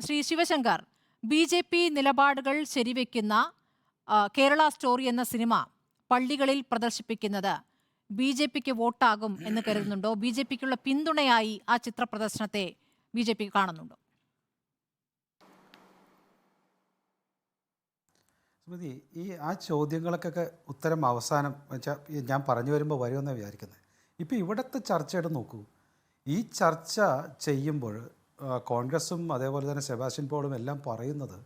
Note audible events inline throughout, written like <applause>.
Shri Sivasankar B J P നിലപാടുകൾ ശരിവെക്കുന്ന Kerala story എന്ന സിനിമ പള്ളികളിൽ പ്രദർശിപ്പിക്കുന്നത് ബി ജെ പിക്ക് വോട്ടാകും എന്ന് കരുതുന്നുണ്ടോ? ബി ജെ പിക്കുള്ള പിന്തുണയായി ആ ചിത്ര പ്രദർശനത്തെ ബി ജെ പി കാണുന്നുണ്ടോ? സ്മൃതി ഈ ആ ചോദ്യങ്ങൾക്കൊക്കെ ഉത്തരം അവസാനം വെച്ചാൽ ഞാൻ പറഞ്ഞു വരുമ്പോൾ വരുമെന്നാണ് വിചാരിക്കുന്നത് ഇപ്പോൾ ഇവിടുത്തെ ചർച്ചയുടെ നോക്കൂ. ഈ ചർച്ച ചെയ്യുമ്പോൾ കോൺഗ്രസും അതേപോലെ തന്നെ സെബാസ്റ്റ്യൻ പോളും എല്ലാം പറയുന്നത്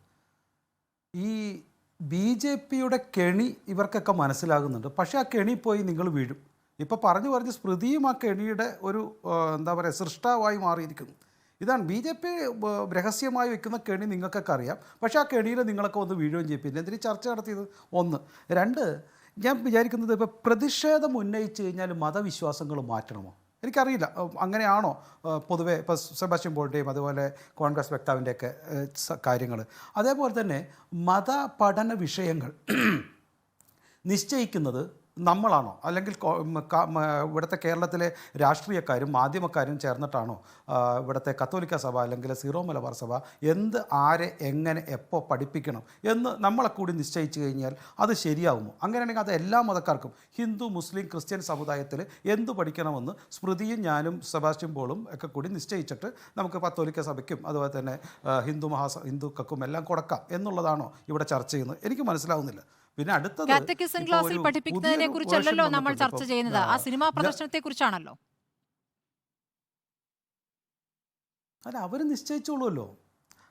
ഈ ബി ജെ പിയുടെ കെണി ഇവർക്കൊക്കെ മനസ്സിലാകുന്നുണ്ട്. പക്ഷേ ആ കെണി പോയി നിങ്ങൾ വീഴും. ഇപ്പോൾ പറഞ്ഞു പറഞ്ഞ് സ്മൃതിയും ആ കെണിയുടെ ഒരു എന്താ പറയുക സൃഷ്ടാവായി മാറിയിരിക്കുന്നു. ഇതാണ് ബി ജെ പി രഹസ്യമായി വെക്കുന്ന കെണി നിങ്ങൾക്കൊക്കെ അറിയാം. പക്ഷേ ആ കെണിയിൽ നിങ്ങളൊക്കെ ഒന്ന് വീഴുകയും ചെയ്യും. പിന്നെ എന്തിനു ചർച്ച നടത്തിയത്? ഒന്ന്. രണ്ട് ഞാൻ വിചാരിക്കുന്നത് ഇപ്പോൾ പ്രതിഷേധം ഉന്നയിച്ച് കഴിഞ്ഞാൽ മതവിശ്വാസങ്ങൾ മാറ്റണമോ? എനിക്കറിയില്ല. അങ്ങനെയാണോ പൊതുവെ ഇപ്പോൾ സെബാസ്റ്റ്യൻ പോളിന്റെയും അതുപോലെ കോൺഗ്രസ് വക്താവിന്റെയൊക്കെ കാര്യങ്ങൾ അതേപോലെ തന്നെ മത പഠന വിഷയങ്ങൾ <clears throat> നിശ്ചയിക്കുന്നത് നമ്മളാണോ? അല്ലെങ്കിൽ ഇവിടുത്തെ കേരളത്തിലെ രാഷ്ട്രീയക്കാരും മാധ്യമക്കാരും ചേർന്നിട്ടാണോ ഇവിടുത്തെ കത്തോലിക്ക സഭ അല്ലെങ്കിൽ സീറോ മലബാർ സഭ എന്ത് ആരെ എങ്ങനെ എപ്പോൾ പഠിപ്പിക്കണം എന്ന് നമ്മളെ കൂടി നിശ്ചയിച്ചു കഴിഞ്ഞാൽ അത് ശരിയാവുമോ? അങ്ങനെയാണെങ്കിൽ അത് എല്ലാ മതക്കാർക്കും ഹിന്ദു മുസ്ലിം ക്രിസ്ത്യൻ സമുദായത്തിൽ എന്ത് പഠിക്കണമെന്ന് സ്മൃതിയും ഞാനും സെബാസ്റ്റ്യൻ പോളും ഒക്കെ കൂടി നിശ്ചയിച്ചിട്ട് നമുക്ക് കത്തോലിക്ക സഭയ്ക്കും അതുപോലെ തന്നെ ഹിന്ദു മഹാസ ഹിന്ദുക്കൾക്കും എല്ലാം കൊടുക്കാം എന്നുള്ളതാണോ ഇവിടെ ചർച്ച ചെയ്യുന്നത്? എനിക്ക് മനസ്സിലാവുന്നില്ല. പിന്നെ അടുത്തത് കാറ്റക്കിസം ക്ലാസ്സിൽ ഒരു പഠിപ്പിക്കുന്നതിനെ കുറിച്ചല്ലോ കുറിച്ചല്ലല്ലോ നമ്മൾ ചർച്ച ചെയ്യുന്നത്. ആ. സിനിമാ പ്രദർശനത്തെ കുറിച്ചാണല്ലോ അല്ല അവർ നിശ്ചയിച്ചോളുമല്ലോ.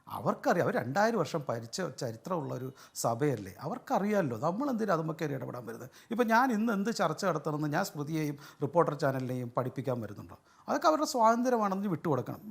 അവർക്കറിയാം അവർ രണ്ടായിരം വർഷം പരിച്ച ചരിത്രമുള്ളൊരു സഭയല്ലേ. അവർക്കറിയാമല്ലോ നമ്മൾ എന്തിനാ അതുമ്മ കയറി ഇടപെടാൻ വരുന്നത്? ഇപ്പം ഞാൻ ഇന്ന് എന്ത് ചർച്ച നടത്തണമെന്ന് ഞാൻ സ്മൃതിയെയും റിപ്പോർട്ടർ ചാനലിനെയും പഠിപ്പിക്കാൻ വരുന്നുണ്ടോ? അതൊക്കെ അവരുടെ സ്വാതന്ത്ര്യമാണെന്ന് വിട്ടുകൊടുക്കണം.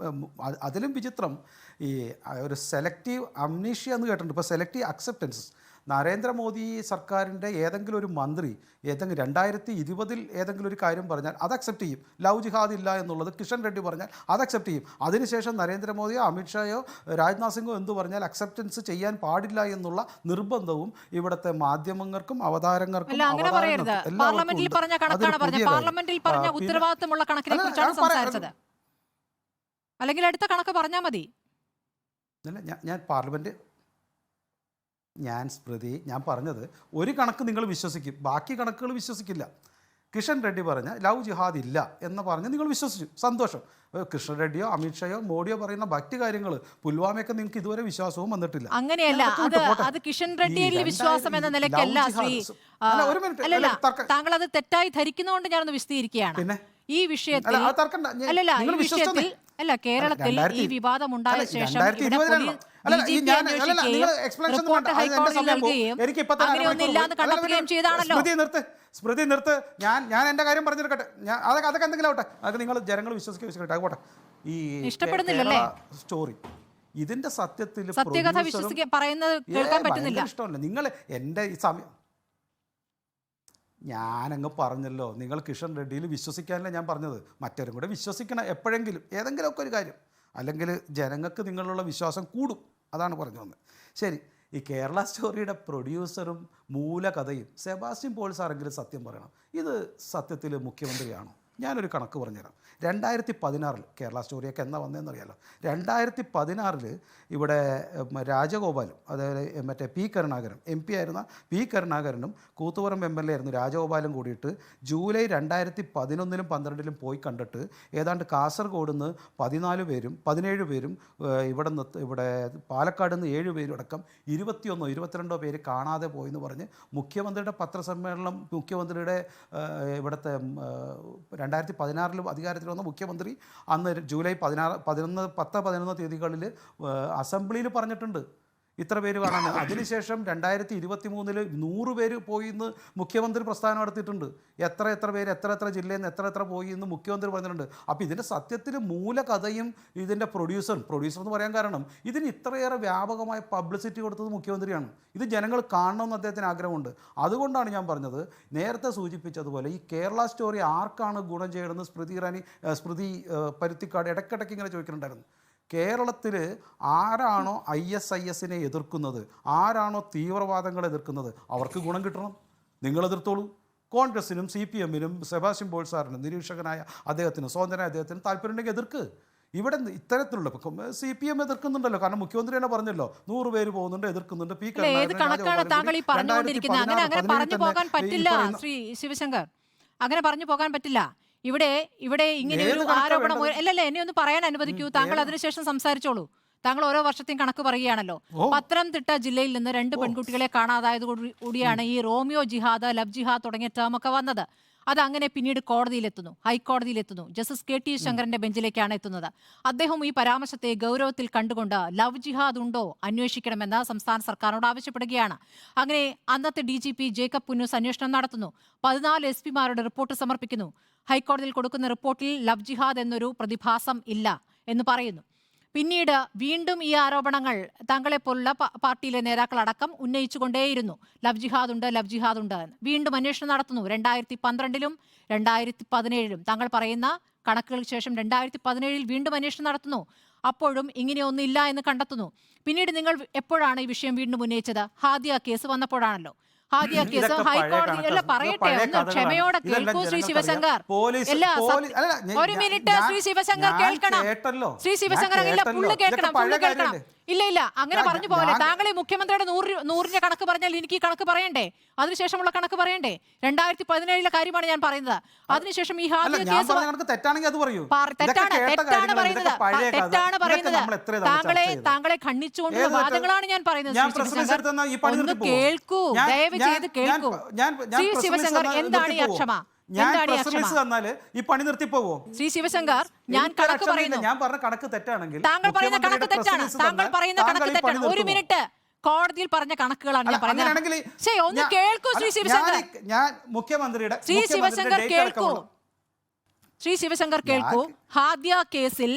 അതിലും വിചിത്രം ഈ ഒരു സെലക്റ്റീവ് അംനീഷ്യ എന്ന് കേട്ടിട്ടുണ്ട്. ഇപ്പോൾ സെലക്റ്റീവ് അക്സെപ്റ്റൻസ് നരേന്ദ്രമോദി സർക്കാരിന്റെ ഏതെങ്കിലും ഒരു മന്ത്രി ഏതെങ്കിലും രണ്ടായിരത്തി ഇരുപതിൽ ഏതെങ്കിലും ഒരു കാര്യം പറഞ്ഞാൽ അത് അക്സെപ്റ്റ് ചെയ്യും. ലവ് ജിഹാദ് ഇല്ല എന്നുള്ളത് കിഷൻ റെഡ്ഡി പറഞ്ഞാൽ അത് അക്സെപ്റ്റ് ചെയ്യും. അതിനുശേഷം നരേന്ദ്രമോദിയോ അമിത്ഷായോ രാജ്നാഥ് സിംഗോ എന്തു പറഞ്ഞാൽ അക്സെപ്റ്റൻസ് ചെയ്യാൻ പാടില്ല എന്നുള്ള നിർബന്ധവും ഇവിടുത്തെ മാധ്യമങ്ങൾക്കും അവതാരങ്ങൾക്കും പാർലമെന്റിൽ പറഞ്ഞ അതൊരു കണക്കാണ് പറഞ്ഞത്. പാർലമെന്റിൽ പറഞ്ഞ ആ, പിന്നെ- ഉത്തരവാദിത്തമുള്ള കണക്കിനെ കുറിച്ചാണ് സംസാരിച്ചത്. അല്ലെങ്കിൽ അടുത്ത കണക്ക് പറഞ്ഞാൽ മതി. അല്ല ഞാൻ ഞാൻ പാർലമെന്റ് ഞാൻ സ്മൃതി ഞാൻ പറഞ്ഞത് ഒരു കണക്ക് നിങ്ങൾ വിശ്വസിക്കും. ബാക്കി കണക്കുകൾ വിശ്വസിക്കില്ല. കിഷൻ റെഡ്ഡി പറഞ്ഞ ലവ് ജിഹാദ് ഇല്ല എന്ന് പറഞ്ഞ് നിങ്ങൾ വിശ്വസിച്ചു. സന്തോഷം. കൃഷ്ണൻ റെഡ്ഡിയോ അമിത്ഷായോ മോഡിയോ പറയുന്ന ബാക്കി കാര്യങ്ങൾ പുൽവാമയൊക്കെ നിങ്ങൾക്ക് ഇതുവരെ വിശ്വാസവും വന്നിട്ടില്ല. അങ്ങനെയല്ല അത് കിഷൻ റെഡ്ഡിയിൽ വിശ്വാസം എന്ന നിലയ്ക്കല്ല താങ്കൾ അത് തെറ്റായി ധരിക്കുന്നതുകൊണ്ട് ഞാനൊന്ന് വിശദീകരിക്കുകയാണ്. പിന്നെ? ഈ വിഷയത്തിൽ അല്ലല്ല ഈ വിഷയത്തിൽ അല്ല കേരളത്തിൽ ഈ വിവാദം ഉണ്ടായ ശേഷം സ്മൃതി നിർത്ത് ഞാൻ ഞാൻ എന്റെ കാര്യം പറഞ്ഞിരിക്കട്ടെ ഞാൻ അതൊക്കെ അതൊക്കെ എന്തെങ്കിലും ആവട്ടെ. അതൊക്കെ നിങ്ങൾ ജനങ്ങൾ വിശ്വസിക്കുക വിശ്വസിക്കട്ടെ. ആകട്ടെ ഈ ഇഷ്ടപ്പെടുന്നില്ലല്ലേ? സ്റ്റോറി ഇതിന്റെ സത്യത്തിൽ പറയുന്നത് കേൾക്കാൻ പറ്റുന്നില്ല. ഇഷ്ടമല്ല. നിങ്ങൾ എന്റെ ഈ സമയം ഞാനങ്ങ് പറഞ്ഞല്ലോ. നിങ്ങൾ കിഷൻ റെഡ്ഡിയിൽ വിശ്വസിക്കാനല്ല ഞാൻ പറഞ്ഞത്. മറ്റവരും കൂടെ വിശ്വസിക്കണം എപ്പോഴെങ്കിലും. ഏതെങ്കിലുമൊക്കെ ഒരു കാര്യം. അല്ലെങ്കിൽ ജനങ്ങൾക്ക് നിങ്ങളുള്ള വിശ്വാസം കൂടും. അതാണ് പറഞ്ഞു വന്നത്. ശരി. ഈ കേരള സ്റ്റോറിയുടെ പ്രൊഡ്യൂസറും മൂലകഥയും സെബാസ്റ്റ്യൻ പോൾ സാറെങ്കിലും സത്യം പറയണം. ഇത് സത്യത്തിൽ മുഖ്യമന്ത്രിയാണോ? ഞാനൊരു കണക്ക് പറഞ്ഞുതരാം. രണ്ടായിരത്തി പതിനാറിൽ കേരള സ്റ്റോറിയൊക്കെ എന്നാ വന്നതെന്നറിയാലോ രണ്ടായിരത്തി പതിനാറിൽ ഇവിടെ രാജഗോപാലും അതായത് മറ്റേ പി കരുണാകരൻ എം പി ആയിരുന്ന പി കരുണാകരനും കൂത്തുപുറം എം എൽ എ ആയിരുന്നു രാജഗോപാലും കൂടിയിട്ട് ജൂലൈ രണ്ടായിരത്തി പതിനൊന്നിലും പന്ത്രണ്ടിലും പോയി കണ്ടിട്ട് ഏതാണ്ട് കാസർഗോഡ് നിന്ന് പതിനാല് പേരും പതിനേഴ് പേരും ഇവിടെ നിന്ന് ഇവിടെ പാലക്കാട് നിന്ന് ഏഴ് പേരും അടക്കം ഇരുപത്തിയൊന്നോ ഇരുപത്തിരണ്ടോ പേര് കാണാതെ പോയെന്ന് പറഞ്ഞ് മുഖ്യമന്ത്രിയുടെ പത്രസമ്മേളനം മുഖ്യമന്ത്രിയുടെ ഇവിടുത്തെ രണ്ടായിരത്തി പതിനാറിൽ അധികാരത്തിൽ വന്ന മുഖ്യമന്ത്രി അന്ന് ജൂലൈ പതിനാറ് പതിനൊന്ന് പത്ത് പതിനൊന്ന് തീയതികളിൽ അസംബ്ലിയിൽ പറഞ്ഞിട്ടുണ്ട്. ഇത്ര പേര് കാണാൻ. അതിനുശേഷം രണ്ടായിരത്തി ഇരുപത്തി മൂന്നിൽ നൂറ് പേര് പോയി എന്ന് മുഖ്യമന്ത്രി പ്രസ്ഥാനം നടത്തിയിട്ടുണ്ട്. എത്ര എത്ര പേര് എത്ര എത്ര ജില്ലയിൽ നിന്ന് എത്ര എത്ര പോയി എന്ന് മുഖ്യമന്ത്രി പറഞ്ഞിട്ടുണ്ട്. അപ്പോൾ ഇതിന്റെ സത്യത്തിൽ മൂലകഥയും ഇതിന്റെ പ്രൊഡ്യൂസർ പ്രൊഡ്യൂസർ എന്ന് പറയാൻ കാരണം ഇതിന് ഇത്രയേറെ വ്യാപകമായ പബ്ലിസിറ്റി കൊടുത്തത് മുഖ്യമന്ത്രിയാണ്. ഇത് ജനങ്ങൾ കാണണമെന്ന് അദ്ദേഹത്തിന് ആഗ്രഹമുണ്ട്. അതുകൊണ്ടാണ് ഞാൻ പറഞ്ഞത് നേരത്തെ സൂചിപ്പിച്ചതുപോലെ ഈ കേരള സ്റ്റോറി ആർക്കാണ് ഗുണം ചെയ്യണമെന്ന് സ്മൃതി ഇറാനി സ്മൃതി പരുത്തിക്കാട് ഇടയ്ക്കിടയ്ക്ക് ഇങ്ങനെ ചോദിക്കുന്നുണ്ടായിരുന്നു. കേരളത്തിൽ ആരാണോ ഐ എസ് ഐ എസിനെ എതിർക്കുന്നത്? ആരാണോ തീവ്രവാദങ്ങളെ എതിർക്കുന്നത്? അവർക്ക് ഗുണം കിട്ടണം. നിങ്ങൾ എതിർത്തോളൂ. കോൺഗ്രസിനും സി പി എമ്മിനും സെബാസ്റ്റ്യൻ ബോൾ സാറിനും നിരീക്ഷകനായ അദ്ദേഹത്തിനും സ്വതന്ത്രനായ അദ്ദേഹത്തിനും താല്പര്യമുണ്ടെങ്കിൽ എതിർക്ക്? ഇവിടെ ഇത്തരത്തിലുള്ള സി പി എം എതിർക്കുന്നുണ്ടല്ലോ. കാരണം മുഖ്യമന്ത്രി തന്നെ പറഞ്ഞല്ലോ നൂറ് പേര് പോകുന്നുണ്ട് എതിർക്കുന്നുണ്ട് പി അങ്ങനെ അങ്ങനെ 2016 പറഞ്ഞു പോകാൻ പറ്റില്ല ശ്രീ ശിവശങ്കർ. അങ്ങനെ പറഞ്ഞു പോകാൻ പറ്റില്ല. ഇവിടെ ഇവിടെ ഇങ്ങനെ ഒരു ആരോപണം അല്ല അല്ലല്ല എന്നെ ഒന്ന് പറയാൻ അനുവദിക്കൂ. താങ്കൾ അതിനുശേഷം സംസാരിച്ചോളൂ. താങ്കൾ ഓരോ വർഷത്തെയും കണക്ക് പറയുകയാണല്ലോ. പത്തനംതിട്ട ജില്ലയിൽ നിന്ന് രണ്ട് പെൺകുട്ടികളെ കാണാതായത് കൂടിയാണ് ഈ റോമിയോ ജിഹാദ് ലബ് ജിഹാദ് തുടങ്ങിയ ടേമൊക്കെ വന്നത്. അത് അങ്ങനെ പിന്നീട് കോടതിയിലെത്തുന്നു ഹൈക്കോടതിയിലെത്തുന്നു. ജസ്റ്റിസ് കെ ടി ശങ്കരന്റെ ബെഞ്ചിലേക്കാണ് എത്തുന്നത്. അദ്ദേഹം ഈ പരാമർശത്തെ ഗൗരവത്തിൽ കണ്ടുകൊണ്ട് ലവ് ജിഹാദ് ഉണ്ടോ അന്വേഷിക്കണമെന്ന് സംസ്ഥാന സർക്കാരിനോട് ആവശ്യപ്പെടുകയാണ്. അങ്ങനെ അന്നത്തെ D G P Jacob Punnoose അന്വേഷണം നടത്തുന്നു. പതിനാല് എസ് പിമാരുടെ റിപ്പോർട്ട് സമർപ്പിക്കുന്നു. ഹൈക്കോടതിയിൽ കൊടുക്കുന്ന റിപ്പോർട്ടിൽ ലവ് ജിഹാദ് എന്നൊരു പ്രതിഭാസം ഇല്ല എന്ന് പറയുന്നു. പിന്നീട് വീണ്ടും ഈ ആരോപണങ്ങൾ തങ്ങളെ പോലുള്ള പാർട്ടിയിലെ നേതാക്കളടക്കം ഉന്നയിച്ചുകൊണ്ടേയിരുന്നു. ലവ് ജിഹാദ് ഉണ്ട് ലവ് ജിഹാദ് ഉണ്ട് എന്ന്. വീണ്ടും അന്വേഷണം നടത്തുന്നു. രണ്ടായിരത്തി പന്ത്രണ്ടിലും രണ്ടായിരത്തി പതിനേഴിലും താങ്കൾ പറയുന്ന കണക്കുകൾക്ക് ശേഷം രണ്ടായിരത്തി പതിനേഴിൽ വീണ്ടും അന്വേഷണം നടത്തുന്നു. അപ്പോഴും ഇങ്ങനെയൊന്നില്ല എന്ന് കണ്ടെത്തുന്നു. പിന്നീട് നിങ്ങൾ എപ്പോഴാണ് ഈ വിഷയം വീണ്ടും ഉന്നയിച്ചത്? ഹാദിയ കേസ് വന്നപ്പോഴാണല്ലോ. ഹാദിയ കേസ് ഇതൊക്കെ പഴയ ഹൈക്കോടതി കണക്കാ. അല്ല പറയട്ടെ ഒന്ന് ക്ഷമയോടെ കേൾക്കൂ ശ്രീ ശിവശങ്കർ. എല്ലാ ഒരു മിനിറ്റ് ശ്രീ ശിവശങ്കർ കേൾക്കണം. ശ്രീ ശിവശങ്കർ ഇല്ല. കേൾക്കണം കേൾക്കണം. ഇല്ല ഇല്ല അങ്ങനെ പറഞ്ഞു പോലെ താങ്കൾ ഈ മുഖ്യമന്ത്രിയുടെ നൂറ് നൂറിന്റെ കണക്ക് പറഞ്ഞാൽ എനിക്ക് ഈ കണക്ക് പറയണ്ടേ? അതിനുശേഷമുള്ള കണക്ക് പറയണ്ടേ? രണ്ടായിരത്തി പതിനേഴിലെ കാര്യമാണ് ഞാൻ പറയുന്നത്. അതിനുശേഷം ഈ ഹാദിയ കേസ് തെറ്റാണ് തെറ്റാണ് പറയുന്നത്. തെറ്റാണ് താങ്കളെ താങ്കളെ ഖണ്ഡിച്ചുകൊണ്ടുള്ള വാദങ്ങളാണ് ഞാൻ പറയുന്നത് ഒന്ന് കേൾക്കൂ. ഞാൻ- ദയവ് ചെയ്ത് കേൾക്കൂ. ശ്രീ ശിവശങ്കർ എന്താണ് ഈ അക്ഷമ? ഞാൻ പ്രസ് റിലീസ് തന്നാൽ ഈ പണി നിർത്തി പോവോ ശ്രീ ശിവശങ്കർ ഞാൻ കണക്ക് പറയുന്നു. ഞാൻ പറഞ്ഞ കണക്ക് തെറ്റാണെങ്കിൽ താങ്കൾ പറയുന്ന കണക്ക് തെറ്റാണ്. താങ്കൾ പറയുന്ന കണക്ക് തെറ്റാണ്. ഒരു മിനിറ്റ് കോടതിയിൽ പറഞ്ഞ കണക്കുകളാണ് ഞാൻ പറഞ്ഞത് പറയുന്നത്. ശരി ഒന്ന് കേൾക്കൂ ശ്രീ ശിവശങ്കർ. ഞാൻ മുഖ്യമന്ത്രിയുടെ ശ്രീ ശിവശങ്കർ കേൾക്കൂ. ശ്രീ ശിവശങ്കർ കേൾക്കൂ. ഹാദ്യ കേസിൽ.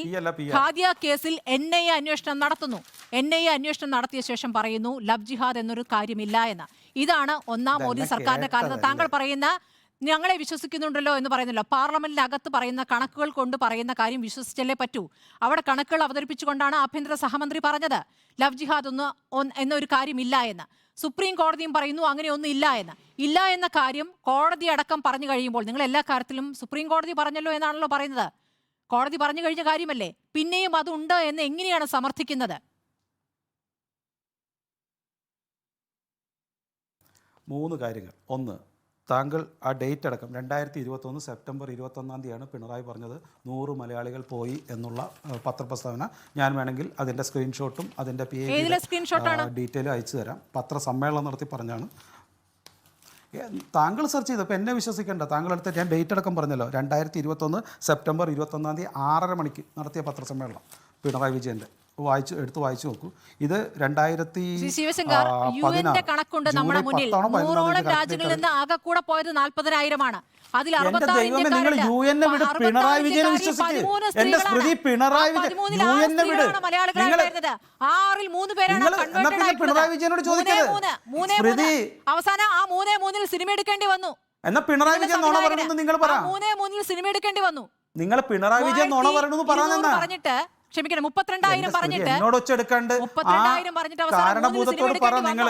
ഹാദ്യ കേസിൽ എൻ ഐ എ അന്വേഷണം നടത്തുന്നു. എൻ ഐ എ അന്വേഷണം നടത്തിയ ശേഷം പറയുന്നു ലവ് ജിഹാദ് എന്നൊരു കാര്യമില്ല എന്ന്. ഇതാണ് ഒന്നാം മോദി സർക്കാരിന്റെ കാലത്ത് താങ്കൾ പറയുന്ന ഞങ്ങളെ വിശ്വസിക്കുന്നുണ്ടല്ലോ എന്ന് പറയുന്നില്ല. പാർലമെന്റിനകത്ത് പറയുന്ന കണക്കുകൾ കൊണ്ട് പറയുന്ന കാര്യം വിശ്വസിച്ചല്ലേ പറ്റൂ. അവിടെ കണക്കുകൾ അവതരിപ്പിച്ചുകൊണ്ടാണ് ആഭ്യന്തര സഹമന്ത്രി പറഞ്ഞത് ലവ് ജിഹാദ് ഒന്നും ഒന്ന് എന്നൊരു കാര്യമില്ല എന്ന്. സുപ്രീം കോടതിയും പറയുന്നു അങ്ങനെ ഒന്നും ഇല്ല എന്ന്. ഇല്ല എന്ന കാര്യം കോടതി അടക്കം പറഞ്ഞു കഴിയുമ്പോൾ നിങ്ങൾ എല്ലാ കാര്യത്തിലും സുപ്രീം കോടതി പറഞ്ഞല്ലോ എന്നാണല്ലോ പറയുന്നത്. കോടതി പറഞ്ഞു കഴിഞ്ഞ കാര്യമല്ലേ? പിന്നെയും അതുണ്ട് എന്ന് എങ്ങനെയാണ് സമർത്ഥിക്കുന്നത്? മൂന്ന് കാര്യങ്ങൾ. ഒന്ന് താങ്കൾ ആ ഡേറ്റ് അടക്കം രണ്ടായിരത്തി ഇരുപത്തൊന്ന് സെപ്റ്റംബർ ഇരുപത്തൊന്നാം തീയതിയാണ് പിണറായി പറഞ്ഞത് നൂറ് മലയാളികൾ പോയി എന്നുള്ള പത്രപ്രസ്താവന. ഞാൻ വേണമെങ്കിൽ അതിന്റെ സ്ക്രീൻഷോട്ടും അതിന്റെ പി? ഡീറ്റെയിലും അയച്ചു തരാം. പത്രസമ്മേളനം നടത്തി പറഞ്ഞാണ്. താങ്കൾ സെർച്ച് ചെയ്തപ്പോൾ എന്നെ വിശ്വസിക്കേണ്ട. താങ്കൾ അടുത്ത് ഞാൻ ഡേറ്റ് അടക്കം പറഞ്ഞല്ലോ. രണ്ടായിരത്തി ഇരുപത്തൊന്ന് സെപ്റ്റംബർ ഇരുപത്തൊന്നാം തീയതി ആറര മണിക്ക് നടത്തിയ പത്രസമ്മേളനം പിണറായി വിജയന്റെ. വായിച്ചു എടുത്ത് വായിച്ചു നോക്കൂ. ഇത് രണ്ടായിരത്തി ശിവശങ്കർ. കണക്കുണ്ട് നമ്മുടെ മുന്നിൽ. നൂറോളം രാജ്യങ്ങളിൽ നിന്ന് ആകെ കൂടെ പോയത് നാൽപ്പതിനായിരമാണ്. അതിൽ എന്റെ അറുപത്താറ് ദൈവമേ നിങ്ങൾ യു എന്നെ വിട് പിണറായി വിജയനെ വിശ്വസിക്ക്. എന്റെ സ്മൃതി പിണറായി വിജയൻ യു എന്നെ വിട്. നിങ്ങൾ ആറിൽ മൂന്ന് പേരാണ്. പിണറായി വിജയനോട് ചോദിക്കുന്നത് സ്മൃതി. അവസാനം ആ മൂന്നേ മൂന്നിൽ സിനിമ എടുക്കേണ്ടി വന്നു. എന്നാ പിണറായി വിജയൻ നോണ പറയുന്നത് നിങ്ങൾ പറ. മൂന്നേ മൂന്നിൽ സിനിമ എടുക്കേണ്ടി വന്നു. നിങ്ങൾ പിണറായി വിജയൻ നോണ പറഞ്ഞു പറയണമെന്ന് പറഞ്ഞിട്ട് ക്ഷമിക്കണം മുപ്പത്തിരണ്ടായിരം പറഞ്ഞിട്ട് എന്നോട് ഒച്ചെടുക്കാണ്ട് ആ മുപ്പത്തിരണ്ടായിരം പറഞ്ഞിട്ട് അവസാനം കാരണഭൂതത്തോട് പറ നിങ്ങൾ?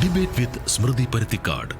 ഡിബേറ്റ് വിത്ത് സ്മൃതി പരുത്തിക്കാട്